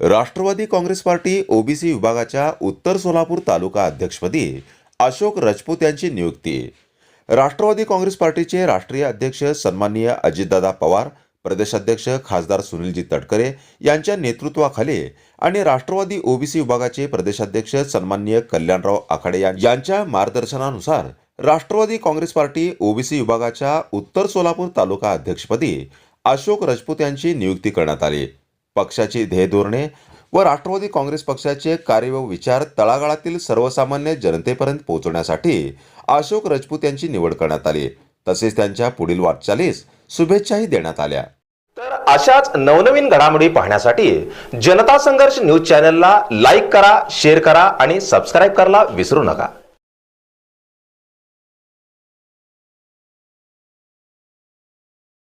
Rashtrawadi Congress party OBC विभागाच्या उत्तर सोलापूर तालुका अध्यक्षपदी अशोक राजपूत यांची नियुक्ती. राष्ट्रवादी काँग्रेस पार्टीचे राष्ट्रीय अध्यक्ष सन्माननीय अजितदादा पवार प्रदेशाध्यक्ष खासदार सुनीलजी तटकरे यांच्या नेतृत्वाखाली आणि राष्ट्रवादी ओबीसी विभागाचे प्रदेशाध्यक्ष सन्माननीय कल्याणराव आखाडे यांच्या मार्गदर्शनानुसार राष्ट्रवादी काँग्रेस पार्टी ओबीसी विभागाच्या उत्तर सोलापूर तालुका अध्यक्षपदी अशोक राजपूत यांची नियुक्ती करण्यात आली. पक्षाची ध्येय धोरणे व राष्ट्रवादी काँग्रेस पक्षाचे कार्य व विचार तळागाळातील सर्वसामान्य जनतेपर्यंत पोहोचवण्यासाठी अशोक राजपूत यांची निवड करण्यात आली. तसेच त्यांच्या पुढील वाटचालीस शुभेच्छाही देण्यात आल्या. तर अशाच नवनवीन घडामोडी पाहण्यासाठी जनता संघर्ष न्यूज चॅनलला लाईक करा शेअर करा आणि सबस्क्राईब करायला विसरू नका.